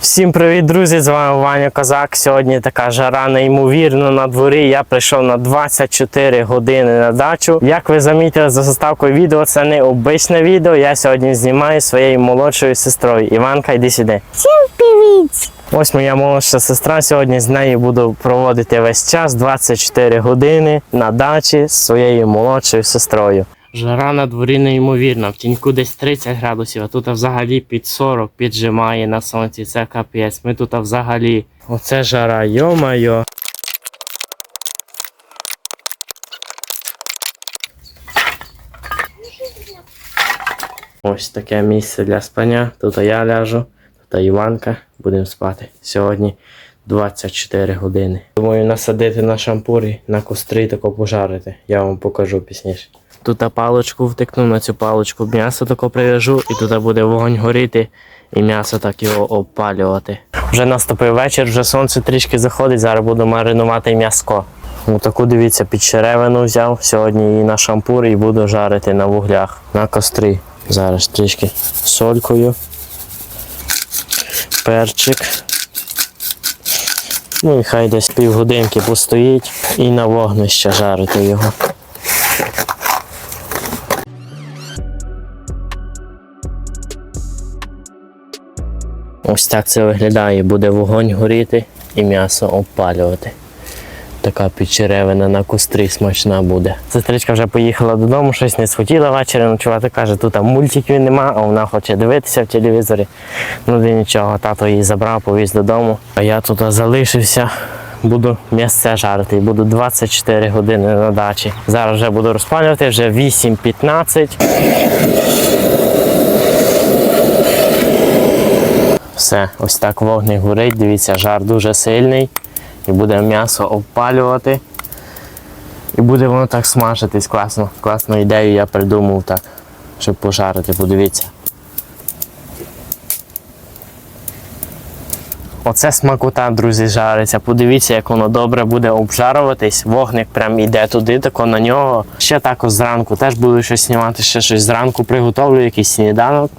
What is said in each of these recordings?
Всім привіт, друзі! З вами Ваня Козак. Сьогодні така жара неймовірно на дворі. Я прийшов на 24 години на дачу. Як ви замітили за заставкою відео, це не обичне відео. Я сьогодні знімаю своєю молодшою сестрою. Іванка, йди сюди. Всім привіт! Ось моя молодша сестра. Сьогодні з нею буду проводити весь час 24 години на дачі з своєю молодшою сестрою. Жара на дворі неймовірна, в тіньку десь 30 градусів, а тут взагалі під 40 піджимає на сонці. Це капець. Ми тут взагалі. Оце жара, йо-майо. Ось таке місце для спання. Тут я ляжу, тут Іванка. Будемо спати сьогодні 24 години. Думаю, насадити на шампурі, на костри тако пожарити. Я вам покажу пізніше. Тут паличку втикну, на цю паличку м'ясо тако прив'яжу, і тут буде вогонь горіти, і м'ясо так його опалювати. Вже наступив вечір, вже сонце трішки заходить, зараз буду маринувати м'яско. Ну таку дивіться, під черевину взяв сьогодні її на шампур і буду жарити на вуглях, на кострі. Зараз трішки солькою, перчик. Ну і хай десь півгодинки постоїть і на вогнище жарити його. Ось так це виглядає. Буде вогонь горіти і м'ясо обпалювати. Така підчеревина на кострі смачна буде. Сестричка вже поїхала додому, щось не схотіла ввечері ночувати. Каже, тут там мультиків нема, а вона хоче дивитися в телевізорі. Ну де нічого, тато її забрав, повіз додому. А я тут залишився. Буду м'ясце жарити буду 24 години на дачі. Зараз вже буду розпалювати, вже 8.15. Все, ось так вогник горить. Дивіться, жар дуже сильний. І буде м'ясо обпалювати. І буде воно так смажитись класно. Класну ідею я придумав так, щоб пожарити, подивіться. Оце смакота, друзі, жариться. Подивіться, як воно добре буде обжаруватись. Вогник прям іде туди, тако на нього. Ще також зранку. Теж буду щось знімати, ще щось зранку приготовлю, якийсь сніданок.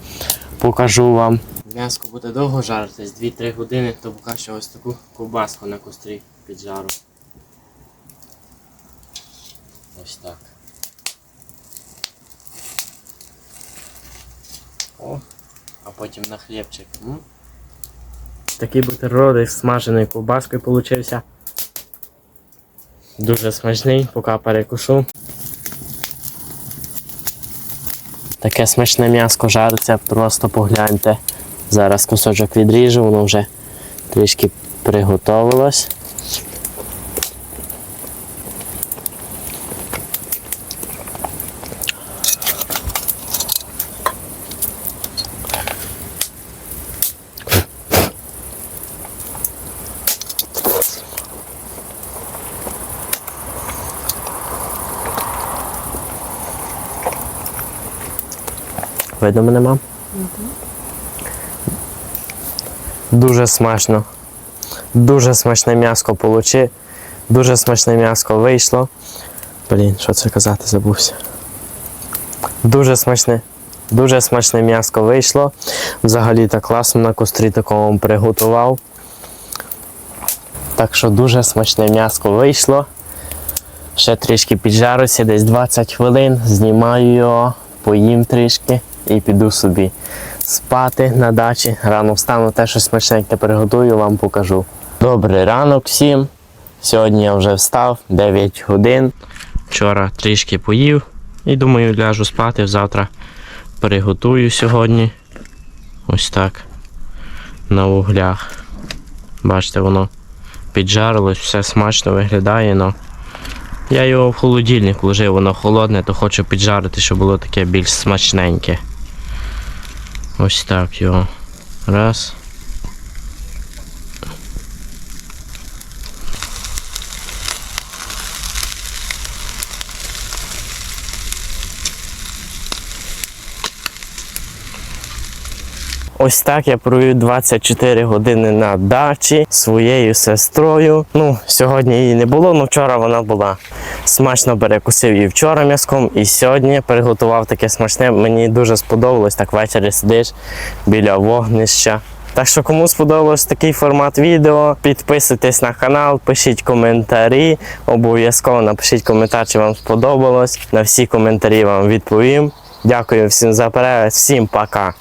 Покажу вам. М'яско буде довго жаритись, 2-3 години, то поки що ось таку ковбаску на кострі піджару. Ось так. О, а потім на хлібчик. М? Такий бутерброд з смаженою ковбаскою получився. Дуже смачний, поки перекушу. Таке смачне м'яско жариться, просто погляньте. Зараз кусочок відріжу, воно вже трішки приготовилось. Видно мене, мам? Дуже смачно. Дуже смачне м'яско получи. Дуже смачне м'яско вийшло. Блін, що це казати, забувся. Дуже смачне. Дуже смачне м'яско вийшло. Взагалі так класно на кострі такому приготував. Так що дуже смачне м'яско вийшло. Ще трішки піджарюся, десь 20 хвилин, знімаю його, поїм трішки і піду собі спати на дачі. Рано встану, те щось смачненьке приготую, вам покажу. Добрий ранок всім. Сьогодні я вже встав 9 годин. Вчора трішки поїв і думаю, ляжу спати. Завтра приготую сьогодні. Ось так. На вуглях. Бачите, воно піджарилось, все смачно виглядає, но я його в холодильник вложив, воно холодне, то хочу піджарити, щоб було таке більш смачненьке. Ось так його. Раз. Ось так я провів 24 години на дачі своєю сестрою. Ну, сьогодні її не було, але вчора вона була. Смачно перекусив і вчора м'язком, і сьогодні приготував таке смачне. Мені дуже сподобалось. Так ввечері сидиш біля вогнища, Так що, кому сподобався такий формат відео, підписуйтесь на канал, пишіть коментарі. Обов'язково напишіть коментар, чи вам сподобалось. На всі коментарі вам відповім. Дякую всім за перегляд, всім пока.